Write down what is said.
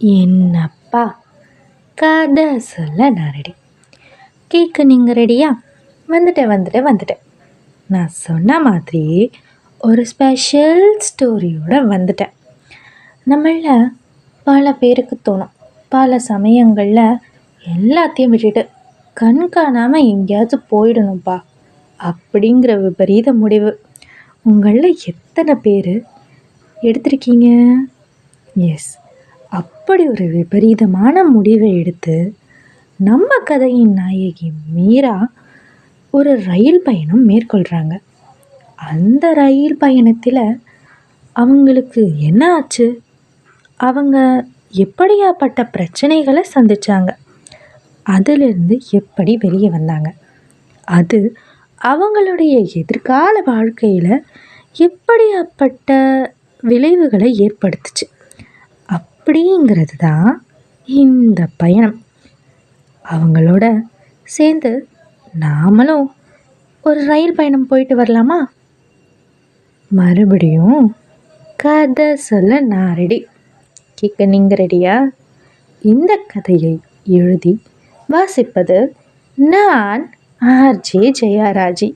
என்னப்பா? கதை சொல்ல நான் ரெடி கேட்க நீங்கள் ரெடியா வந்துட்டேன் வந்துட்டேன் வந்துட்டேன். நான் சொன்ன மாதிரி ஒரு ஸ்பெஷல் ஸ்டோரியோடு வந்துட்டேன். நம்மள பல பேருக்கு தோணும். பல சமயங்களில் எல்லாத்தையும் விட்டுட்டு கண் காணாமல் எங்கேயாச்சும் போயிடணும்ப்பா அப்படிங்கிற விபரீத முடிவு. உங்களில் எத்தனை பேர் எடுத்திருக்கீங்க? எஸ் அப்படி ஒரு விபரீதமான முடிவை எடுத்து நம்ம கதையின் நாயகி மீரா ஒரு ரயில் பயணம் மேற்கொள்கிறாங்க அந்த ரயில் பயணத்தில் அவங்களுக்கு என்ன ஆச்சு? அவங்க எப்படியாப்பட்ட பிரச்சனைகளை சந்திச்சாங்க? அதிலிருந்து எப்படி வெளியே வந்தாங்க? அது அவங்களுடைய எதிர்கால வாழ்க்கையில் எப்படியாப்பட்ட விளைவுகளை ஏற்படுத்துச்சு? அப்படிங்கிறது தான் இந்த பயணம். அவங்களோட சேர்ந்து நாமளும் ஒரு ரயில் பயணம் போயிட்டு வரலாமா? மறுபடியும் கதை சொல்ல நான் ரெடி கேட்க நீங்கள் ரெடியா இந்த கதையை எழுதி வாசிப்பது நான் ஆர்ஜே ஜெயாராஜி.